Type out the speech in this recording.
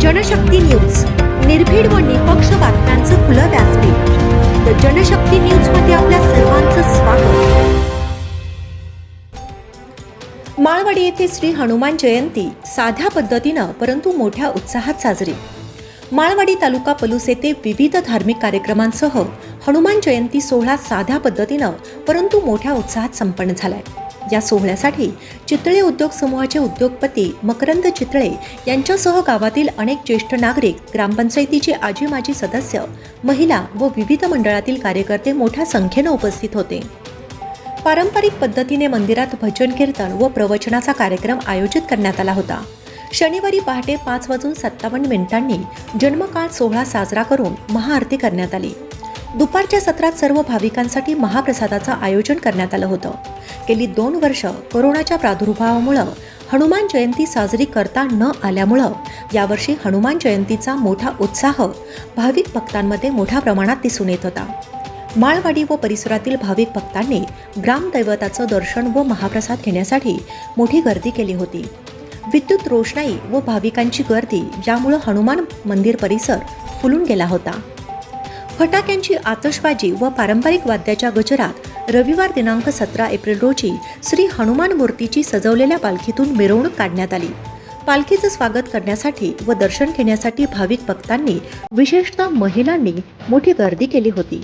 Janshakti news. निर्भीड व निपक्ष बातम्यांचं खुलं व्यासपीठ. द जनशक्ती न्यूजमध्ये आपल्या सर्वांचं स्वागत. माळवाडी येथे श्री हनुमान जयंती साध्या पद्धतीनं परंतु मोठ्या उत्साहात साजरी. माळवाडी तालुका पलूस येथे विविध धार्मिक कार्यक्रमांसह हनुमान जयंती सोहळा साध्या पद्धतीनं परंतु मोठ्या उत्साहात संपन्न झालाय. या सोहळ्यासाठी चितळे उद्योग समूहाचे उद्योगपती मकरंद चितळे यांच्यासह गावातील अनेक ज्येष्ठ नागरिक ग्रामपंचायतीचे आजी माजी सदस्य महिला व विविध मंडळातील कार्यकर्ते मोठ्या संख्येनं उपस्थित होते. पारंपरिक पद्धतीने मंदिरात भजन कीर्तन व प्रवचनाचा कार्यक्रम आयोजित करण्यात आला होता. शनिवारी पहाटे पाच वाजून सत्तावन्न मिनिटांनी जन्मकाळ सोहळा साजरा करून महाआरती करण्यात आली. दुपारच्या सत्रात सर्व भाविकांसाठी महाप्रसादाचं आयोजन करण्यात आलं होतं. गेली दोन वर्ष कोरोनाच्या प्रादुर्भावामुळं हनुमान जयंती साजरी करता न आल्यामुळं यावर्षी हनुमान जयंतीचा मोठा उत्साह भाविक भक्तांमध्ये मोठ्या प्रमाणात दिसून येत होता. माळवाडी व परिसरातील भाविक भक्तांनी ग्रामदैवताचं दर्शन व महाप्रसाद घेण्यासाठी मोठी गर्दी केली होती. विद्युत रोषणाई व भाविकांची गर्दी यामुळं हनुमान मंदिर परिसर फुलून गेला होता. फटाक्यांची आतषबाजी व पारंपरिक वाद्याच्या गजरात रविवार दिनांक सतरा एप्रिल रोजी श्री हनुमान मूर्तीची सजवलेल्या पालखीतून मिरवणूक काढण्यात आली. पालखीचं स्वागत करण्यासाठी व दर्शन घेण्यासाठी भाविक भक्तांनी विशेषतः महिलांनी मोठी गर्दी केली होती.